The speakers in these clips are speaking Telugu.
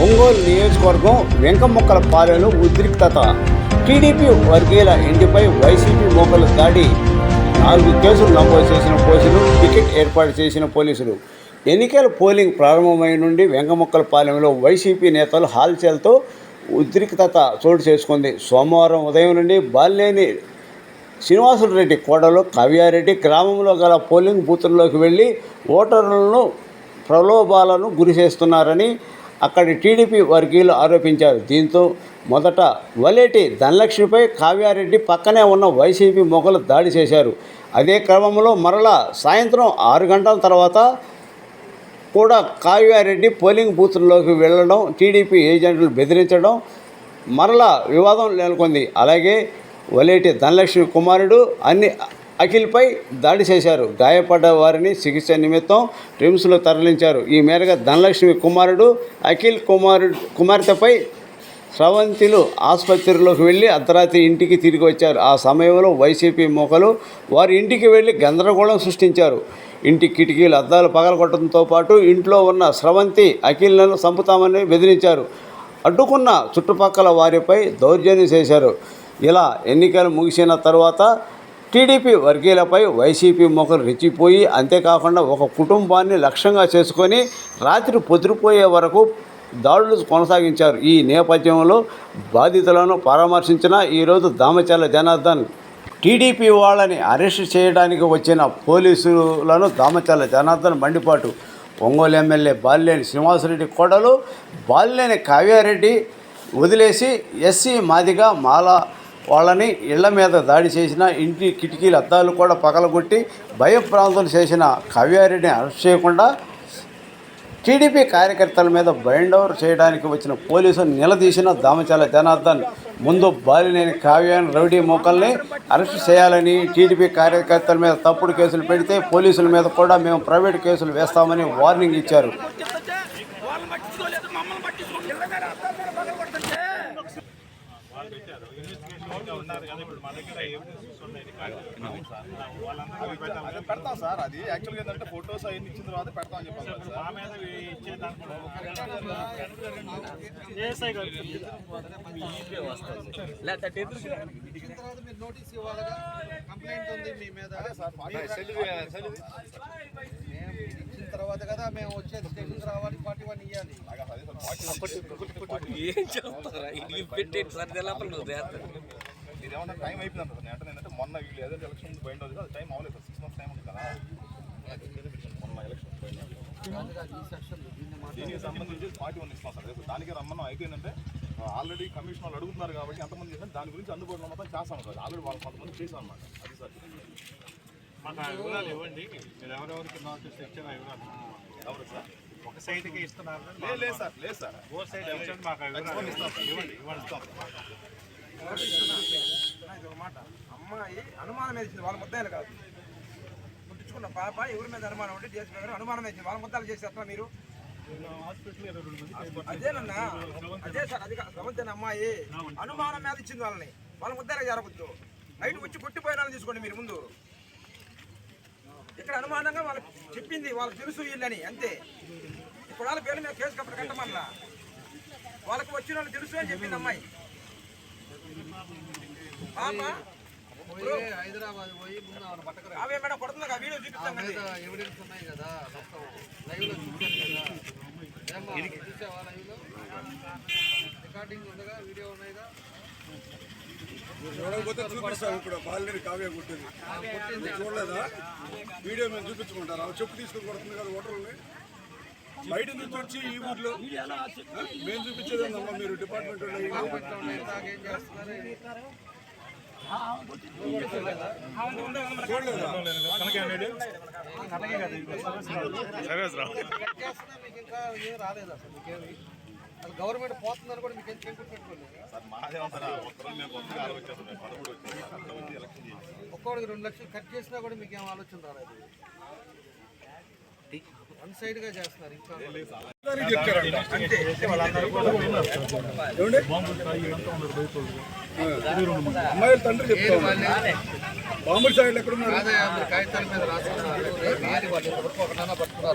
ఒంగోలు నియోజకవర్గం వెంకముక్కల పాలెంలో ఉద్రిక్తత. టీడీపీ వర్గీయుల ఇంటిపై వైసీపీ మోకలు దాడి. నాలుగు కేసులు నమోదు చేసిన పోలీసులు టికెట్ ఏర్పాటు చేసిన పోలీసులు. ఎన్నికల పోలింగ్ ప్రారంభమై నుండి వెంకముక్కల పాలెంలో వైసీపీ నేతలు హాల్చల్తో ఉద్రిక్తత చోటు చేసుకుంది. సోమవారం ఉదయం నుండి బాలినేని శ్రీనివాసులు రెడ్డి కోడలు కవ్యారెడ్డి గ్రామంలో గల పోలింగ్ బూతుల్లోకి వెళ్ళి ఓటర్లను ప్రలోభాలను గురి చేస్తున్నారని అక్కడి టీడీపీ వర్గీయులు ఆరోపించారు. దీంతో మొదట వలేటి ధనలక్ష్మిపై కావ్యారెడ్డి పక్కనే ఉన్న వైసీపీ మొగలు దాడి చేశారు. అదే క్రమంలో మరలా సాయంత్రం ఆరు గంటల తర్వాత కూడా కావ్యారెడ్డి పోలింగ్ బూత్లోకి వెళ్ళడం టీడీపీ ఏజెంట్లు బెదిరించడం మరలా వివాదం నెలకొంది. అలాగే వలేటి ధనలక్ష్మి కుమారుడు అన్ని అఖిల్పై దాడి చేశారు. గాయపడ్డ వారిని చికిత్స నిమిత్తం రిమ్స్లో తరలించారు. ఈ మేరకు ధనలక్ష్మి కుమారుడు అఖిల్ కుమారుడు కుమార్తెపై స్రవంతిలు ఆసుపత్రిలోకి వెళ్ళి అర్ధరాత్రి ఇంటికి తిరిగి వచ్చారు. ఆ సమయంలో వైసీపీ మొక్కలు వారి ఇంటికి వెళ్ళి గందరగోళం సృష్టించారు. ఇంటి కిటికీలు అద్దాలు పగలగొట్టడంతో పాటు ఇంట్లో ఉన్న స్రవంతి అఖిల్లను చంపుతామని బెదిరించారు. అడ్డుకున్న చుట్టుపక్కల వారిపై దౌర్జన్యం చేశారు. ఇలా ఎన్నికలు ముగిసిన తర్వాత టీడీపీ వర్గీయులపై వైసీపీ మొక్కలు రెచ్చిపోయి అంతేకాకుండా ఒక కుటుంబాన్ని లక్ష్యంగా చేసుకొని రాత్రి పొద్దుపోయే వరకు దాడులు కొనసాగించారు. ఈ నేపథ్యంలో బాధితులను పరామర్శించిన ఈరోజు దామచర్ల జనార్దన్ టీడీపీ వాళ్ళని అరెస్ట్ చేయడానికి వచ్చిన పోలీసులను దామచర్ల జనార్దన్ మండిపాటు. ఒంగోలు ఎమ్మెల్యే బాలినేని శ్రీనివాసరెడ్డి కోడలు బాలినేని కావ్యారెడ్డి వదిలేసి ఎస్సీ మాదిగా మాలా వాళ్ళని ఇళ్ళ మీద దాడి చేసిన ఇంటి కిటికీల అద్దాలు కూడా పగలగొట్టి భయప్రాంతం చేసిన కవ్యారిని అరెస్ట్ చేయకుండా టీడీపీ కార్యకర్తల మీద బైండ్ ఓవర్ చేయడానికి వచ్చిన పోలీసులు నిలదీసిన దామచాల జనార్దన్ ముందు బాలినేని కావ్యాన్ని రౌడీ మోకల్ని అరెస్ట్ చేయాలని టీడీపీ కార్యకర్తల మీద తప్పుడు కేసులు పెడితే పోలీసుల మీద కూడా మేము ప్రైవేట్ కేసులు వేస్తామని వార్నింగ్ ఇచ్చారు వాళ్ళు పట్టించుకోలేదు మమ్మల్ని పట్టించుకోలేదు ఇళ్ళగానే అర్థాలు పగలు కొడుతుంటే అదే పెడతాం సార్ అది యాక్చువల్గా ఏంటంటే ఫొటోస్ అవన్నీ ఇచ్చిన తర్వాత పెడతాం అని చెప్పాను కదా సార్. నోటీస్ ఇవ్వాలిగా కంప్లైంట్ ఉంది మీ మీద ఇచ్చిన తర్వాత కదా మేము వచ్చేది రావాలి ఫార్టీ వన్ ఇవ్వాలి ఏం చెప్తారా ఇది పెట్టేది సరిదే లోపల నువ్వు చేస్తావు. ఇది ఏమన్నా టైం అయిపోయింది సార్. అంటే ఏంటంటే మొన్న వీళ్ళు ఏదైతే ఎలక్షన్ ముందు బయట అది టైం అవ్వలేదు సార్. సిక్స్ మంత్స్ టైం ఉంది కదా. మొన్న ఎలక్షన్ బయట దీనికి సంబంధించి ఫార్టీ వన్ ఇస్తాం సార్. దానికి రమ్మన్నాం. అయిపోయిందంటే ఆల్రెడీ కమిషన్ వాళ్ళు అడుగుతున్నారు కాబట్టి ఎంతమంది చేసినా దాని గురించి అందుబాటులో మొత్తం చేస్తాం సార్. ఆల్రెడీ వాళ్ళు కొంతమంది చేసాం అన్నమాట. అది సార్. మాకు ఆ వివరాలు ఇవ్వండి. మీరు ఎవరెవరికి వివరాలు ఎవరు సార్? ఒక సైట్కి ఇస్తున్నారు? లేదు సార్. లేదు సార్. ఓ ఇచ్చండి మాకు ఇవ్వండి. ఇవ్వండి. మాట అమ్మాయి అనుమానం వేసింది వాళ్ళ ముద్దాయిలు కాదు పుట్టించుకున్న పాప ఎవరి మీద అనుమానం ఉంటే డిఎస్పీ గారు అనుమానం వేసింది వాళ్ళ ముద్దాలు చేసేస్తా మీరు అదేనన్నా అదే సార్ అది సమర్థన అమ్మాయి అనుమానం మీద ఇచ్చింది వాళ్ళని వాళ్ళ ముద్దాయిలు జరగద్దు నైట్ వచ్చి కొట్టిపోయిన వాళ్ళని తీసుకోండి మీరు ముందు ఇక్కడ అనుమానంగా వాళ్ళకి చెప్పింది వాళ్ళకి తెలుసు వీళ్ళని అంతే ఇప్పుడు వాళ్ళ పేరు మీద కేసు కప్పటి కట్టమన్నా వాళ్ళకి వచ్చిన వాళ్ళు తెలుసు అని చెప్పింది అమ్మాయి. హైదరాబాద్ పోయి ముందు ఆమెను పట్టకరా. అవే మేడం కొడుతుంది? ఆ వీడియో ఎవిడెన్స్ ఉన్నాయి కదా మొత్తం. లైవ్లో చూసాను కదా. ఏమ్మా, చూసావా లైవ్లో? రికార్డింగ్ ఉండగా వీడియో ఉన్నాయిగా చూడకపోతే చూపిస్తాం ఇప్పుడు. బాలినేని కావ్య కొట్టింది. చూడలేదా? వీడియో మేము చూపించుకుంటారు ఆమె చెప్పు తీసుకుని కొడుతుంది కదా ఓటర్లని బయట నుంచి వచ్చి ఈ ఊర్లో మేము చూపించేది ఏందమ్మా మీరు డిపార్ట్మెంట్ మీకు ఇంకా ఏం రాలేదు గవర్నమెంట్ పోతుందని కూడా మీకు ఏం గుర్తుపెట్టుకోలేదు సార్ రెండు లక్షలు కట్ చేసినా కూడా మీకు ఏం ఆలోచన రాలేదు. వన్ సైడ్గా చేస్తున్నారు అమ్మాయిల తండ్రి చెప్తా ఉన్నాడు. మామూలు సాయిలు ఎక్కడున్నారు?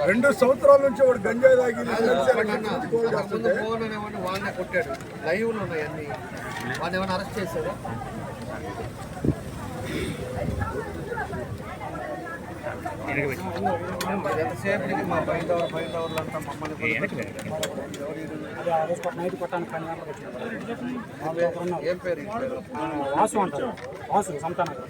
రెండు సంవత్సరాల నుంచి వాడు గంజాయి తాగి ఫోన్ అనేవాడిని వాడినే కొట్టాడు. లైవ్లు ఉన్నాయి అన్ని. వాడిని ఏమైనా అరెస్ట్ చేశారా? ఎంతసేపటికి మా బయట బయట పేరు? వాసు అంటారు. వాసు సంతానగర్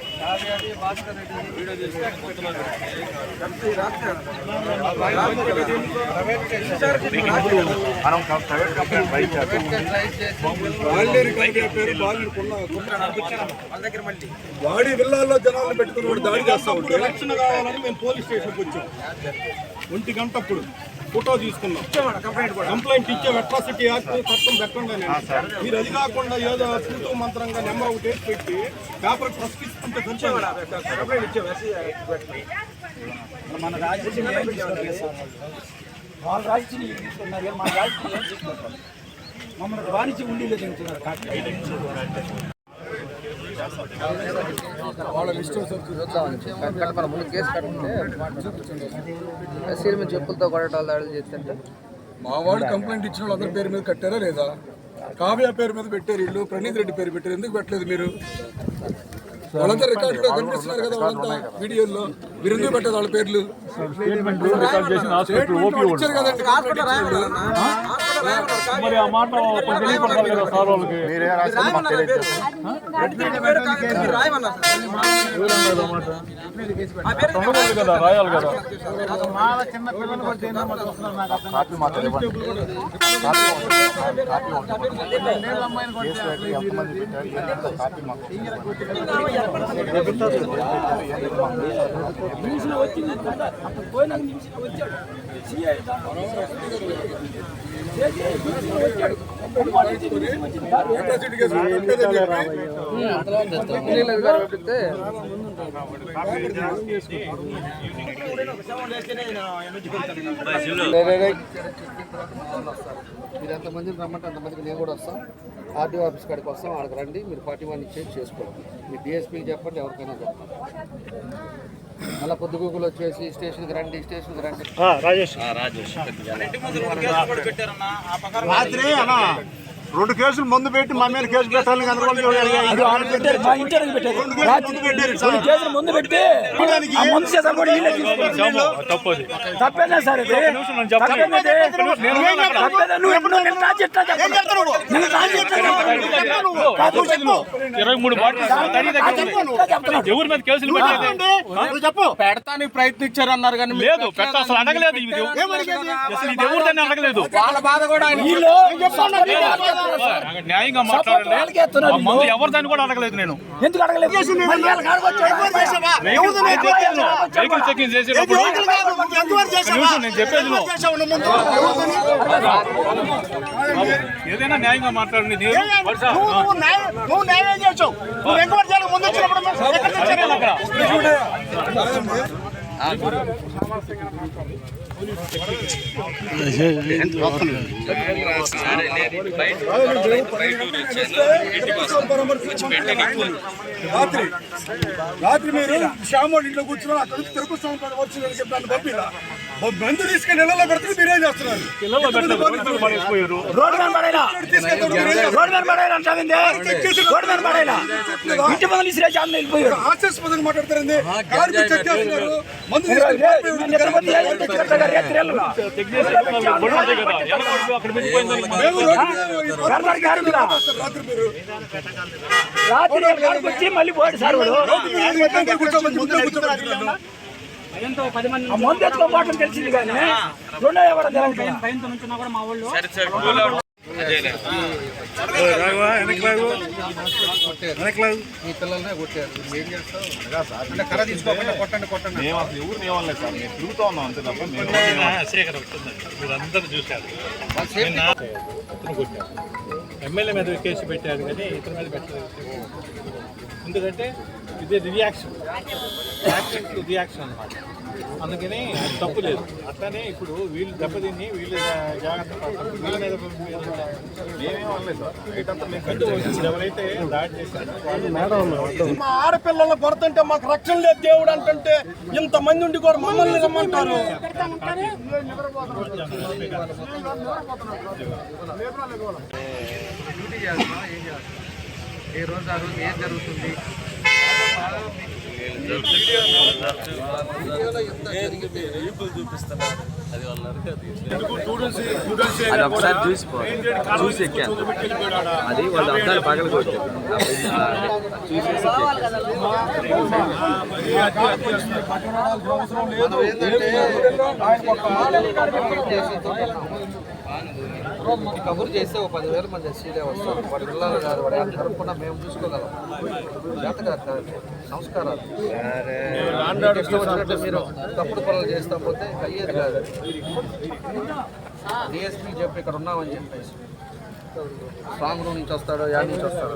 మనం ప్రైవేట్ కంపెనీ ట్రై చేస్తాం వాడి విల్లాల్లో జనాలను పెట్టుకుని దాడి చేస్తా ఉంటే రక్షణ కావాలని మేము పోలీస్ స్టేషన్కి వచ్చాం. ఒంటి గంట అప్పుడు. ఫోటో తీసుకున్నాం. కంప్లైంట్ కూడా. కంప్లైంట్ ఇచ్చే. అట్రాసిటీ యాక్ట్ చట్టం పెట్టండి. మీరు అది కాకుండా ఏదో తూతూ మంత్రంగా నెంబర్ ఒకటి వేసి పెట్టి పేపర్ ప్రశ్నిస్తుంటే మన రాజకీయ వాళ్ళ రాజకీయ తీసుకున్నారు? మన రాజకీయ మమ్మల్ని వాణిజ్య తింటున్నారు కట్ట మన ముందు కేసు ఎస్సీల మీద చెప్పులతో కొట్టడాలు దాడులు చేస్తుంటే? మా వాళ్ళు కంప్లైంట్ ఇచ్చిన వాళ్ళు అందరి పేరు మీద కట్టారా లేదా? కావ్య పేరు మీద పెట్టారు ఇల్లు ప్రణీత్ రెడ్డి పేరు పెట్టారు. ఎందుకు పెట్టలేదు మీరు? వాళ్ళంతా రికార్డులో కనిపిస్తున్నారు కదా వాళ్ళంతా వీడియోల్లో. మీరు ఎందుకు పెట్టలేదు వాళ్ళ పేర్లు? స్టేట్మెంట్ ఇచ్చారు కదండి మరి ఆ మాట తెలియపడాలి కదా సార్ వాళ్ళకి? కదా. రాయాలి కదా. కాపీ కాపీ ఉంటుంది. కాపీ ఉంటుంది. కేసు ఎంతమంది మీరు ఎంతమందిని రమ్మంటే అంతమందికి నేను కూడా వస్తాం. ఆర్డీఓ ఆఫీస్ కాడికి వస్తాం అక్కడికి రండి మీరు పార్టీ వన్ ఇచ్చేసి చేసుకోండి. మీ డిఎస్పీకి చెప్పండి ఎవరికైనా చెప్పండి. మళ్ళీ పొద్దుగూకులు వచ్చేసి స్టేషన్కి రండి స్టేషన్కి రండి. రాజేష్. రాత్రి అన్న. రెండు కేసులు ముందు పెట్టి మా మీద కేసు పెట్టాలని చేశారు. ముందు పెట్టి కూడా. తప్పది తప్పేనా సార్ ఇది? నువ్వు? ఎప్పుడు. ఇరవై మూడు? ఎవరి మీద కేసులు చెప్పు. పెడతానికి ప్రయత్నించారు అన్నారు కానీ లేదు పెట్ట అసలు అడగలేదు అసలు ఇది ఎవరిదని అడగలేదు. వాళ్ళ బాధ కూడా న్యాయంగా వాళ్ళకే మాట్లాడండి. ఎత్తున్నారు ఆ మందు ఎవరిదని కూడా అడగలేదు నేను. ఎందుకు అడగలేదు. వెహికల్ చెకింగ్ చేసేటప్పుడు ఒక నిమిషం నేను చెప్పేది నువ్వు. ఏదైనా న్యాయంగా మాట్లాడండి నేను వరుస. నువ్వు న్యాయం చేసావు. నువ్వు ఎంక్వైరీ చేయాలి ముందు వచ్చినప్పుడు ఎక్కడ తెచ్చారు? అక్కడ. రాత్రి. రాత్రి మీరు శ్యామోడి ఇంట్లో కూర్చున్నారు అక్కడ తిరుపతి స్వామి వచ్చిందని చెప్పి నన్ను పంపిలా మందు తీసుకెళ్ళి ఇళ్ళలో పెడితే మీరేం చేస్తున్నారు రోడ్డు మీద చేస్తున్నారు? రోడ్డు మీద పడేలా అంటావింది రోడ్డు మీద పడేలా ఇంటి ముందు విసిరేసి అన్న వెళ్ళిపోయాడు హాస్యాస్పదంగా మాట్లాడతారండి కారు చెక్ చేస్తున్నారు మందు రేత్రి వచ్చి మళ్ళీ పోయాడు సార్ వాడు ముందే ఎత్తుకో మాటలు తెలిసింది కానీ రెండో ఎవరో తెలియదు మీ పిల్లల్నే కొట్టారు. మీరు ఏం చేస్తావు? అంటే కర్ర తీసుకోకుండా కొట్టండి కొట్టండి. మేము అసలు ఎవరిని ఏమనలేదు సార్? మేము తిరుగుతూ ఉన్నాం అంతే తప్ప మేము శేఖర్ వస్తుందండి మీరందరూ చూశారు. వాళ్ళ ఇతను కొట్టాడు ఎమ్మెల్యే మీద కేసు పెట్టారు కానీ ఇతని మీద పెట్టలేదు. ఎందుకంటే ఇది రియాక్షన్ యాక్షన్ టు రియాక్షన్ అనమాట అందుకని అది తప్పు లేదు. అట్లానే ఇప్పుడు వీళ్ళు దెబ్బతిని వీళ్ళు జాగ్రత్త వీళ్ళ మీద అనలేదు. ఎవరైతే దాడి చేశారో మా ఆడపిల్లలు కొడుతుంటే మాకు రక్షణ లేదు దేవుడు అంటుంటే ఇంతమంది ఉండి కూడా మమ్మల్ని రమ్మంటారు. డ్యూటీ చేస్తున్నాం ఏం చేస్తాం ఏ రోజు ఆ రోజు ఏం జరుగుతుంది? అది ఒకసారి చూసిపో చూసి ఎక్కాను అది వాళ్ళు అద్దాలు పగల చూసేసి కబురు చేస్తే ఒక పదివేల మంది ఎస్సీలే వస్తారు. వాడి పిల్లలు కాదు వాడి ఆయన తరపున మేము చూసుకోగలం. జాత కాదు కాదు మీరు తప్పుడు పనులు చేస్తా పోతే అయ్యేది కాదు. డిఎస్పీ చెప్పి ఇక్కడ ఉన్నామని చెప్పేసి. స్ట్రాంగ్ రూమ్ నుంచి వస్తాడో యాడ్ నుంచి వస్తాడో.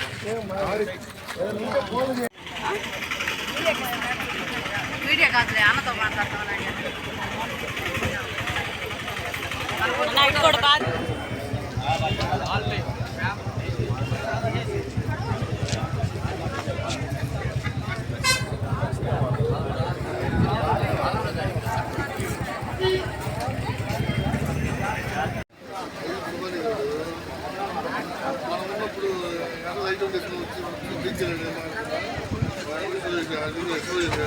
చిన్న పిల్లలు ఉన్నారా బాగా హాస్పిటల్ కాపాడుకున్నాం ఎట్లా చేసాం మేము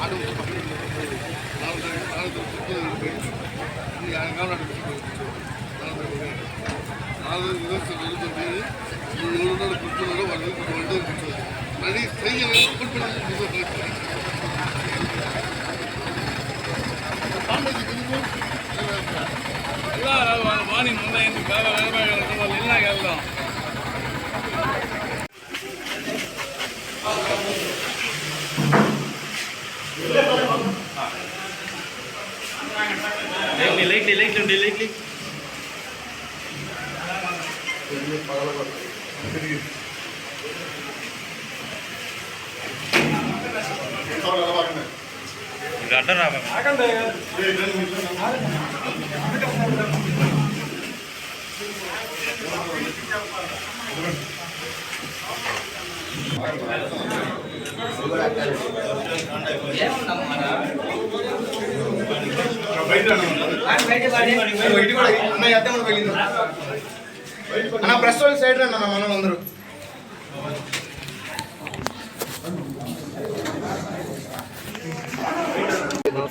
ఆడాలి వచ్చారు ఎవడిల్లని ఆపుకుంటారు ఏం చేయాలి ఏం కాదులేమ్మా ధైర్యంగా ఉన్నాయి వీడియో కాదులే అన్నతో మాట్లాడతాం కూడా బాగా మార్నింగ్ ముందు బాగా వాళ్ళు వెళ్ళినాక వెళ్దాం లైట్లీ లైట్లీ ఉండి లైట్లీ బయట రాబా అన్న ప్రెస్ వాళ్ళు సైడ్ రండి అన్న మనం అందరూ.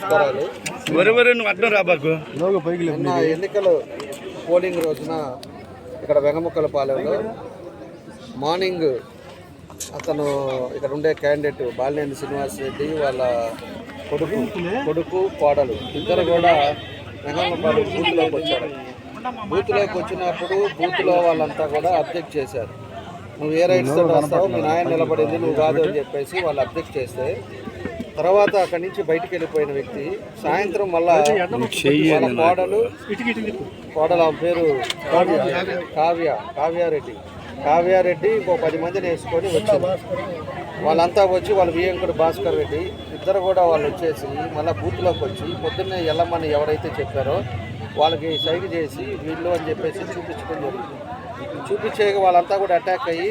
నమస్కారాలు వరెవరే నువ్వు అడ్డం రాబాకు ఎన్నికలు పోలింగ్ రోజున ఇక్కడ వెంగముక్కల పాలెంలో మార్నింగ్ అతను ఇక్కడ ఉండే క్యాండిడేట్ బాలినేని శ్రీనివాస్ రెడ్డి వాళ్ళ కొడుకు కొడుకు కోడలు ఇద్దరు కూడా వెంగమ్మపాలెం బూత్లోకి వచ్చారు. బూత్లోకి వచ్చినప్పుడు బూత్లో వాళ్ళంతా కూడా అబ్జెక్ట్ చేశారు. నువ్వు ఏ రైట్స్ వస్తావు? మీ నాయన నిలబడింది నువ్వు కాదు అని చెప్పేసి వాళ్ళు అబ్జెక్ట్ చేస్తే తర్వాత అక్కడి నుంచి బయటికి వెళ్ళిపోయిన వ్యక్తి సాయంత్రం మళ్ళా వాళ్ళ కోడలు కోడల ఆమె పేరు కావ్య. కావ్య కావ్యారెడ్డి. కావ్యారెడ్డి ఇంకో పది మందిని వేసుకొని వచ్చారు. వాళ్ళంతా వచ్చి వాళ్ళ వియంకుడు భాస్కర్ రెడ్డి ఇద్దరు కూడా వాళ్ళు వచ్చేసి మళ్ళీ బూత్లోకి వచ్చి పొద్దున్నే వెళ్ళమని ఎవరైతే చెప్పారో వాళ్ళకి సైడ్ చేసి వీళ్ళు అని చెప్పేసి చూపించడం జరిగింది. వాళ్ళంతా కూడా అటాక్ అయ్యి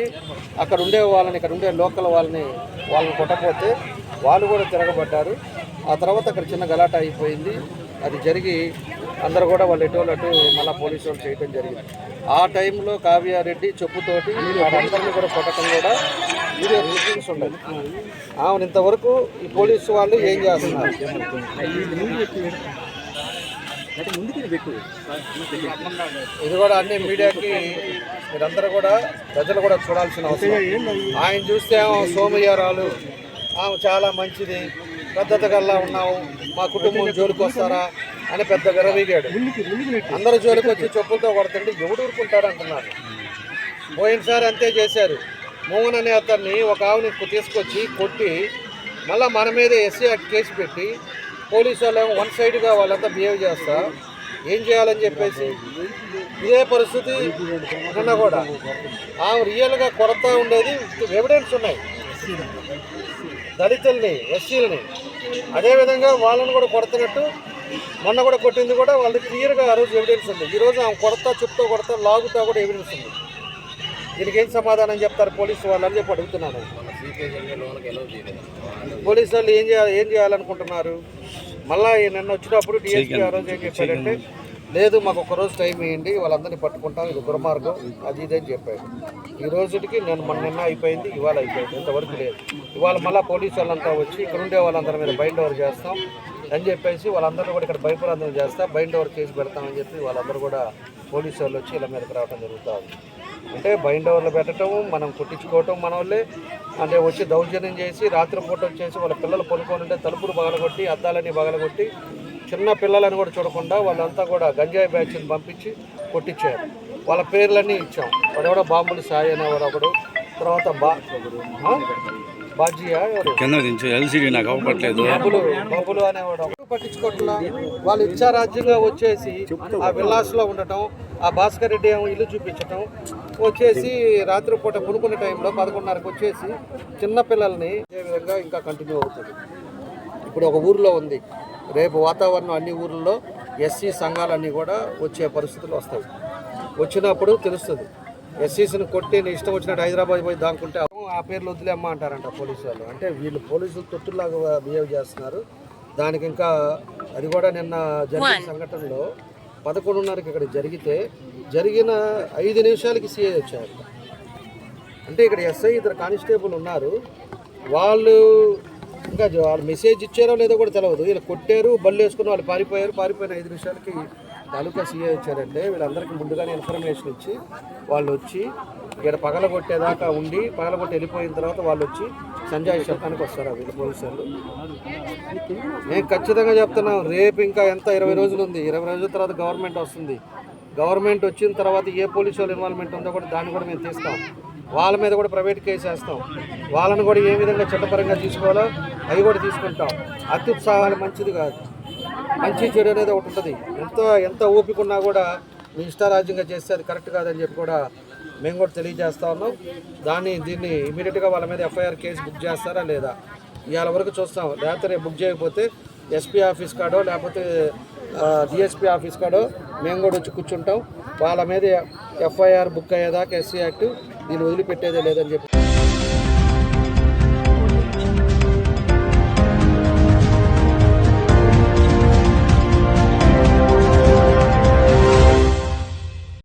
అక్కడ ఉండే వాళ్ళని ఇక్కడ ఉండే లోకల్ వాళ్ళని వాళ్ళని కొట్టకపోతే వాళ్ళు కూడా తిరగబడ్డారు. ఆ తర్వాత అక్కడ చిన్న గలాట అయిపోయింది. అది జరిగి అందరూ కూడా వాళ్ళు ఎటు అటు మళ్ళీ పోలీసు వాళ్ళు చేయడం జరిగింది. ఆ టైంలో కావ్యారెడ్డి చెప్పుతోటి వాళ్ళందరినీ కూడా కొట్టడం కూడా వీడియో రిలీజ్ ఉండదు. ఆమెను ఇంతవరకు ఈ పోలీసు వాళ్ళు ఏం చేస్తున్నారు? ఇది కూడా అన్ని మీడియాకి మీరందరూ కూడా ప్రజలు కూడా చూడాల్సిన అవసరం. ఆయన చూస్తే సోమయ్యారాలు ఆమె చాలా మంచిది. పెద్దత గల్లా ఉన్నావు. మా కుటుంబం జోలికి వస్తారా అని పెద్ద విరవీగాడు. అందరూ జోలికి వచ్చి చెప్పులతో కొడుతుంటే ఎవడు ఊరుకుంటారు అంటున్నారు. పోయినసారి అంతే చేశారు. మోహన్ అనే అతన్ని ఒక ఆవుని తీసుకొచ్చి కొట్టి మళ్ళీ మన మీద ఎస్సీ కేసు పెట్టి పోలీసు వాళ్ళు వన్ సైడ్గా వాళ్ళంతా బిహేవ్ చేస్తా ఏం చేయాలని చెప్పేసి. ఇదే పరిస్థితి నిన్న కూడా. ఆమె రియల్గా కొడతా ఉండేది ఎవిడెన్స్ ఉన్నాయి. దళితుల్ని ఎస్సీలని. అదేవిధంగా వాళ్ళని కూడా కొడుతున్నట్టు మొన్న కూడా కొట్టింది కూడా వాళ్ళకి క్లియర్గా ఆ రోజు ఎవిడెన్స్ ఉంది. ఈరోజు ఆమె కొడతా చుట్టూ కొడతా లాగుతా కూడా ఎవిడెన్స్ ఉంది. దీనికి ఏం సమాధానం చెప్తారు పోలీసు వాళ్ళు అని చెప్పి అడుగుతున్నాను. పోలీసు వాళ్ళు ఏం చేయాలి ఏం చేయాలనుకుంటున్నారు? మళ్ళా నిన్న వచ్చినప్పుడు డిఎస్పీ ఆ రోజు ఏం చెప్పాడంటే లేదు మాకు ఒక రోజు టైం ఇవ్వండి వాళ్ళందరినీ పట్టుకుంటాం ఇది దుర్మార్గం అది ఇది అని చెప్పాడు. ఈ రోజుకి నేను మొన్న నిన్న అయిపోయింది ఇవాళ అయిపోయింది ఇంతవరకు లేదు. ఇవాళ మళ్ళీ పోలీసు వాళ్ళంతా వచ్చి ఇక్కడ ఉండే వాళ్ళందరి మీద బైండ్ ఓవర్ చేస్తాం అని చెప్పేసి వాళ్ళందరూ కూడా ఇక్కడ భయపురందరం చేస్తా బైండ్ ఓవర్ చేసి పెడతామని చెప్పి వాళ్ళందరూ కూడా పోలీసు వాళ్ళు వచ్చి ఇలా మీదకి రావడం జరుగుతుంది అంటే బైండ్ ఓవర్లు పెట్టడం మనం కుట్టించుకోవటం మన వాళ్ళే అంటే వచ్చి దౌర్జన్యం చేసి రాత్రిపూట వచ్చేసి వాళ్ళ పిల్లలు పడుకొని ఉంటే తలుపులు పగలగొట్టి అద్దాలని పగలగొట్టి చిన్న పిల్లలని కూడా చూడకుండా వాళ్ళంతా కూడా గంజాయి బ్యాచ్ని పంపించి కొట్టించారు. వాళ్ళ పేర్లన్నీ ఇచ్చాం. వాడెవడో బాంబులు సాయి అనేవాడు ఒకడు. తర్వాత బా? బాజీయా ఎల్సీడీ నాకు అవ్వట్లేదు. బాబులు బాబులు అనేవాడు ఒకడు. పట్టించుకోవట్లా వాళ్ళు ఇచ్చారాజ్యంగా వచ్చేసి ఆ విల్లాస్లో ఉండటం ఆ భాస్కర్ రెడ్డి ఏమో ఇల్లు చూపించటం వచ్చేసి రాత్రిపూట పునుకునే టైంలో పదకొండున్నరకు వచ్చేసి చిన్న పిల్లల్ని ఇదే విధంగా ఇంకా కంటిన్యూ అవుతుంది. ఇప్పుడు ఒక ఊర్లో ఉంది. రేపు వాతావరణం అన్ని ఊర్లలో ఎస్సీ సంఘాలన్నీ కూడా వచ్చే పరిస్థితులు వస్తాయి. వచ్చినప్పుడు తెలుస్తుంది. ఎస్సీసీని కొట్టి నీ ఇష్టం వచ్చినట్టు హైదరాబాద్ పోయి దాక్కుంటే ఆ పేర్లు వదిలేమ్మా అంటారంట పోలీసు వాళ్ళు. అంటే వీళ్ళు పోలీసులు తొట్టులాగా బిహేవ్ చేస్తున్నారు. దానికి ఇంకా అది కూడా నిన్న జరిగిన సంఘటనలో పదకొండున్నరకి ఇక్కడ జరిగితే జరిగిన ఐదు నిమిషాలకి సీఐ వచ్చారు. అంటే ఇక్కడ ఎస్ఐ ఇద్దరు కానిస్టేబుల్ ఉన్నారు. వాళ్ళు ఇంకా వాళ్ళు మెసేజ్ ఇచ్చారో లేదో కూడా తెలియదు వీళ్ళు కొట్టారు బళ్ళు వేసుకుని వాళ్ళు పారిపోయారు. పారిపోయిన ఐదు నిమిషాలకి తాలూకా సీఐ వచ్చారంటే వీళ్ళందరికీ ముందుగానే ఇన్ఫర్మేషన్ ఇచ్చి వాళ్ళు వచ్చి ఇక్కడ పగలగొట్టేదాకా ఉండి పగలగొట్టి వెళ్ళిపోయిన తర్వాత వాళ్ళు వచ్చి సంజయ్ చెప్పడానికి వస్తారు వీళ్ళు పోలీసులు. నేను మేము ఖచ్చితంగా చెప్తున్నాం రేపు ఇంకా ఎంత? ఇరవై రోజులు ఉంది. ఇరవై రోజుల తర్వాత గవర్నమెంట్ వస్తుంది. గవర్నమెంట్ వచ్చిన తర్వాత ఏ పోలీసు వాళ్ళు ఇన్వాల్వ్మెంట్ ఉందో కూడా దాన్ని కూడా మేము తీస్తాం. వాళ్ళ మీద కూడా ప్రైవేట్ కేసు వేస్తాం. వాళ్ళని కూడా ఏ విధంగా చట్టపరంగా తీసుకోవాలో అవి కూడా తీసుకుంటాం. అత్యుత్సాహాలు మంచిది కాదు. మంచి చెడు అనేది ఒకటి ఉంటుంది. ఎంత ఎంత ఓపిక ఉన్నా కూడా మీ ఇష్టారాజ్యంగా చేస్తే అది కరెక్ట్ కాదని చెప్పి కూడా మేము కూడా తెలియజేస్తా ఉన్నాం. దాన్ని దీన్ని ఇమీడియట్గా వాళ్ళ మీద ఎఫ్ఐఆర్ కేసు బుక్ చేస్తారా లేదా? ఇవాళ వరకు చూస్తాం. లేకపోతే రేపు బుక్ చేయకపోతే ఎస్పీ ఆఫీస్ కాడో లేకపోతే డిఎస్పీ ఆఫీస్ కాడో మేము కూడా వచ్చి కూర్చుంటాం. వాళ్ళ మీద ఎఫ్ఐఆర్ బుక్ అయ్యేదాకా ఎస్సీ యాక్ట్ దీన్ని వదిలిపెట్టేదే లేదని చెప్పి